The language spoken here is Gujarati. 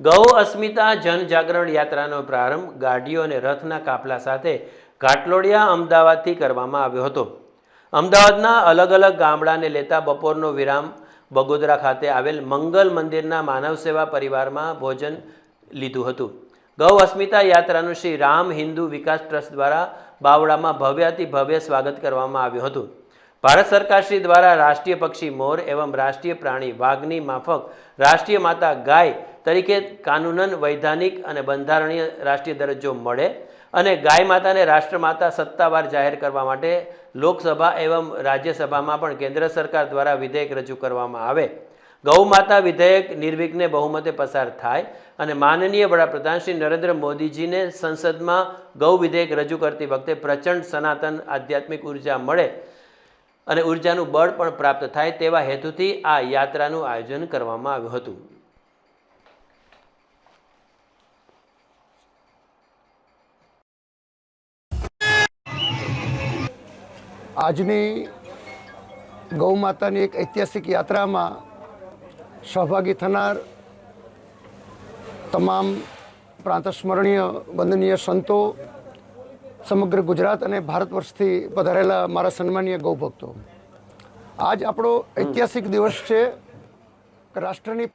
ગૌ અસ્મિતા જનજાગરણ યાત્રાનો પ્રારંભ ગાડીઓ અને રથના કાફલા સાથે ઘાટલોડિયા અમદાવાદથી કરવામાં આવ્યો હતો. અમદાવાદના અલગ અલગ ગામડાને લેતા બપોરનો વિરામ બગોદરા ખાતે આવેલ મંગલ મંદિરના માનવ સેવા પરિવારમાં ભોજન લીધું હતું. ગૌ અસ્મિતા યાત્રાનું શ્રી રામ હિન્દુ વિકાસ ટ્રસ્ટ દ્વારા બાવળામાં ભવ્યાતિ ભવ્ય સ્વાગત કરવામાં આવ્યું હતું. ભારત સરકાર શ્રી દ્વારા રાષ્ટ્રીય પક્ષી મોર એવં રાષ્ટ્રીય પ્રાણી વાઘની માફક રાષ્ટ્રીય માતા ગાય તરીકે કાનૂનન, વૈધાનિક અને બંધારણીય રાષ્ટ્રીય દરજ્જો મળે અને ગાય માતાને રાષ્ટ્રમાતા સત્તાવાર જાહેર કરવા માટે લોકસભા એવં રાજ્યસભામાં પણ કેન્દ્ર સરકાર દ્વારા વિધેયક રજૂ કરવામાં આવે. ગૌ માતા વિધેયક નિર્વિઘ્ને બહુમતે પસાર થાય અને માનનીય વડાપ્રધાન શ્રી નરેન્દ્ર મોદીજીને સંસદમાં ગૌ વિધેયક રજૂ કરતી વખતે પ્રચંડ સનાતન આધ્યાત્મિક ઊર્જા મળે અને ઉર્જાનું બળ પણ પ્રાપ્ત થાય તેવા હેતુથી આ યાત્રાનું આયોજન કરવામાં આવ્યું હતું. આજની ગૌ માતાની એક ઐતિહાસિક યાત્રામાં સહભાગી થનાર તમામ પ્રાંતસ્મરણીય વંદનીય સંતો સમગ્ર ગુજરાત અને ભારત વર્ષથી પધારેલા મારા સન્માનીય ગૌભક્તો. આજ આપણો ઐતિહાસિક દિવસ છે. રાષ્ટ્રની